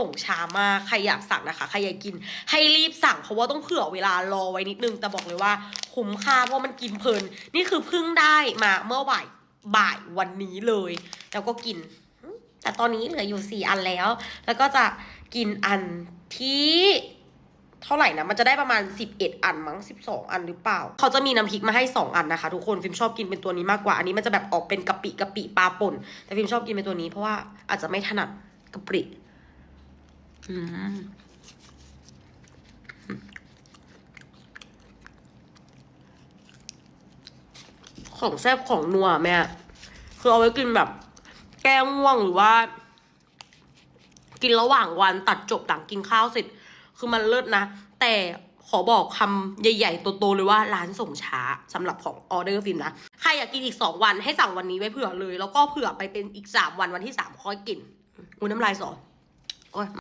ส่งช้ามากใครอยากสั่งนะคะ ใครอยากกินให้รีบสั่งเพราะว่าต้องเผื่อเวลารอไว้นิดนึง แต่บอกเลยว่าคุ้มค่าเพราะมันกินเพลิน นี่คือเพิ่งได้มาเมื่อบ่ายบ่ายวันนี้เลย แล้วก็กิน แต่ตอนนี้เหลืออยู่สี่อันแล้ว แล้วก็จะกินอันที่เท่าไหร่นะ มันจะได้ประมาณ 11 อันมั้ง 12 อันหรือเปล่า เขาจะมีน้ำพริกมาให้ 2 อันนะคะ ทุกคน ฟิล์มชอบกินเป็นตัวนี้มากกว่า อันนี้มันจะแบบออกเป็นกะปิกะปิปลาป่น แต่ฟิล์มชอบกินเป็นตัวนี้เพราะว่าอาจจะไม่ถนัดกะปิ ของแซ่บของนัวแม่คือเอาไว้กินแบบ แก้ง่วงหรือว่า กินระหว่างวันตัดจบหลังกินข้าวเสร็จ คือมันเลิศนะ แต่ขอบอกคำใหญ่ๆโตๆเลยว่าร้านส่งช้าสำหรับของออเดอร์ฟิล์มนะ ใครอยากกินอีก 2 วันให้สั่งวันนี้ไว้เผื่อเลย แล้วก็เผื่อไปเป็นอีก 3 วันวันที่ 3 ค่อยกินอุ้น้ำลายสอโอ้ย